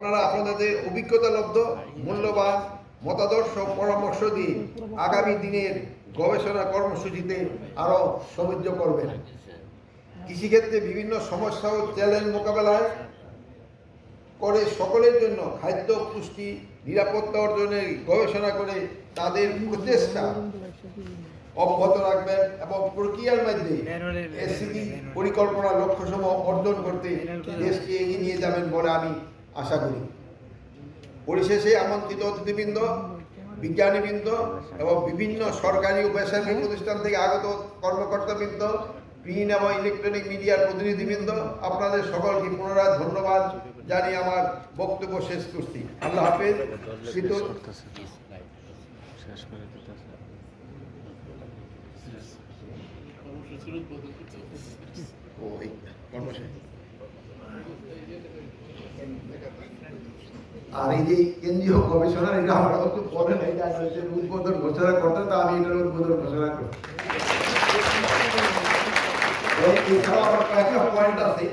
আপনারা আপনাদের অভিজ্ঞতা লব্ধ, মূল্যবান মতাদর্শ, পরামর্শ দিয়ে আগামী দিনের গবেষণা কর্মসূচিতে আরও সমৃদ্ধ করবেন। কৃষিক্ষেত্রে বিভিন্ন সমস্যা ও চ্যালেঞ্জ মোকাবেলায় করে সকলের জন্য খাদ্য পুষ্টি, নিরাপত্তা অর্জনের গবেষণা করে তাদের প্রচেষ্টা অব্যাহত রাখবেন এবং প্রক্রিয়ার মাধ্যমে এসিবি পরিকল্পনা লক্ষ্যসমূহ অর্জন করতে দেশকে এগিয়ে নিয়ে যাবেন বলে আমি আশা করি। পরিশেষে আমন্ত্রিত অতিথিবৃন্দ বিজ্ঞানীবৃন্দ এবং বিভিন্ন সরকারি ও বেসরকারি প্রতিষ্ঠান থেকে আগত কর্মকর্তাবৃন্দ প্রিন্ট এবং ইলেকট্রনিক মিডিয়ার প্রতিনিধিবৃন্দ আপনাদের সকলকে পুনরায় ধন্যবাদ জানিয়ে আমার বক্তব্য শেষ করছি। আল্লাহ হাফেজ। ও এই আর এই যে কেন্দ্রীয় গবেষণা এটা আমরা তো পরে নাই হচ্ছে উদ্বোধন ঘোষণা করতে, তা আমি এটার উদ্বোধন ঘোষণা করি এছাড়াও আমার কয়েকটা পয়েন্ট আছে।